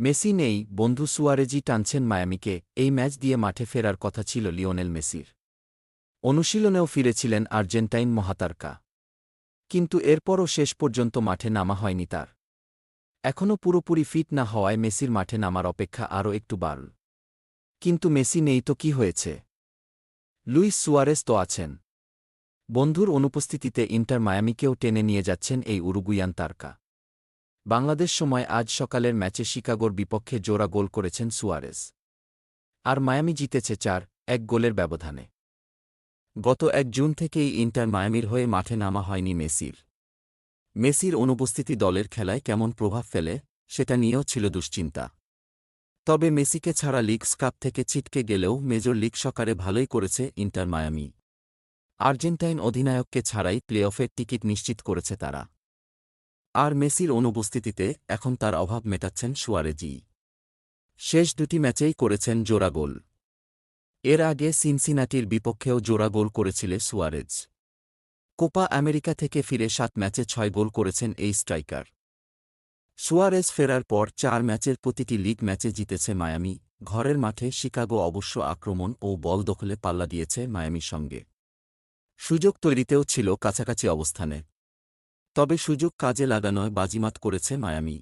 Messi নেই, বন্ধু সুয়ারেজি টানছেন মায়ামিকে, এই ম্যাচ দিয়ে মাঠে ফেরার কথা ছিল লিওনেল মেসির। অনুশীলনেও ফিরেছিলেন আর্জেন্টাইন মহাতারকা। কিন্তু এরপরও শেষ পর্যন্ত মাঠে নামা হয়নি তার। এখনও পুরোপুরি ফিট না হওয়ায় মেসির মাঠে নামার অপেক্ষা আরও একটু বাড়ল। কিন্তু মেসি নেই তো কি হয়েছে? লুইস সুয়ারেস তো আছেন। বন্ধুর অনুপস্থিতিতে ইন্টার মায়ামিকেও টেনে নিয়ে যাচ্ছেন এই উরুগুয়ান তারকা। বাংলাদেশ সময় আজ সকালের ম্যাচে শিকাগোর বিপক্ষে জোড়া গোল করেছেন সুয়ারেস আর মায়ামি জিতেছে চার, এক গোলের ব্যবধানে। গত এক জুন থেকেই ইন্টার মায়ামির হয়ে মাঠে নামা হয়নি মেসির। মেসির অনুপস্থিতি দলের খেলায় কেমন প্রভাব ফেলে, সেটা নিয়েও ছিল দুশ্চিন্তা। তবে মেসিকে ছাড়া লিগস কাপ থেকে ছিটকে গেলেও মেজর লিগ সকারে ভালোই করেছে ইন্টার মায়ামি। আর্জেন্টাইন অধিনায়ককে ছাড়াই প্লেঅফের টিকিট নিশ্চিত করেছে তারা। আর মেসির অনুপস্থিতিতে এখন তার অভাব মেটাচ্ছেন সুয়ারেজি শেষ দুটি ম্যাচেই করেছেন জোড়া গোল। এর আগে সিনসিনাটির বিপক্ষেও জোড়া গোল করেছিলে সুয়ারেজ। কোপা আমেরিকা থেকে ফিরে সাত ম্যাচে ছয় গোল করেছেন এই স্ট্রাইকার। সুয়ারেজ ফেরার পর চার ম্যাচের প্রতিটি লিগ ম্যাচে জিতেছে মায়ামি। ঘরের মাঠে শিকাগো অবশ্য আক্রমণ ও বল দখলে পাল্লা দিয়েছে মায়ামির সঙ্গে। সুযোগ তৈরিতেও ছিল কাছাকাছি অবস্থানে। তবে সুযোগ কাজে লাগানোয় বাজিমাত করেছে মায়ামি।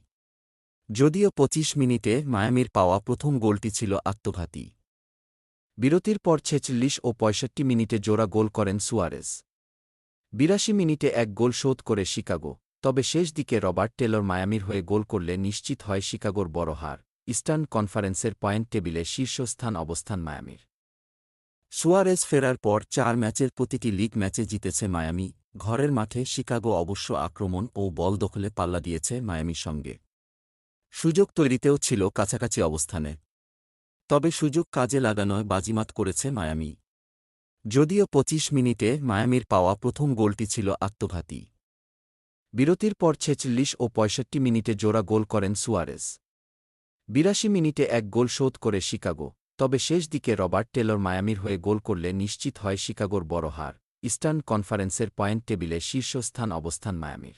যদিও ২৫ মিনিটে মায়ামির পাওয়া প্রথম গোলটি ছিল আত্মঘাতী। বিরতির পর ছেচল্লিশ ও পঁয়ষট্টি মিনিটে জোড়া গোল করেন সুয়ারেজ। বিরাশি মিনিটে এক গোল শোধ করে শিকাগো, তবে শেষ দিকে রবার্ট টেলর মায়ামির হয়ে গোল করলে নিশ্চিত হয় শিকাগোর বড় হার, ইস্টার্ন কনফারেন্সের পয়েন্ট টেবিলে শীর্ষস্থান অবস্থান মায়ামির। সুয়ারেজ ফেরার পর চার ম্যাচের প্রতিটি লিগ ম্যাচে জিতেছে মায়ামি ঘরের মাঠে শিকাগো অবশ্য আক্রমণ ও বল দখলে পাল্লা দিয়েছে মায়ামির সঙ্গে। সুযোগ তৈরিতেও ছিল কাছাকাছি অবস্থানে। তবে সুযোগ কাজে লাগানোয় বাজিমাত করেছে মায়ামি। যদিও ২৫ মিনিটে মায়ামির পাওয়া প্রথম গোলটি ছিল আত্মঘাতী। বিরতির পর ছেচল্লিশ ও পঁয়ষট্টি মিনিটে জোড়া গোল করেন সুয়ারেস বিরাশি মিনিটে এক গোল শোধ করে শিকাগো, তবে শেষ দিকে রবার্ট টেলর মায়ামির হয়ে গোল করলে নিশ্চিত হয় শিকাগোর বড় হার। ইস্টার্ন কনফারেন্সের পয়েন্ট টেবিলে শীর্ষস্থান অবস্থান মায়ামির।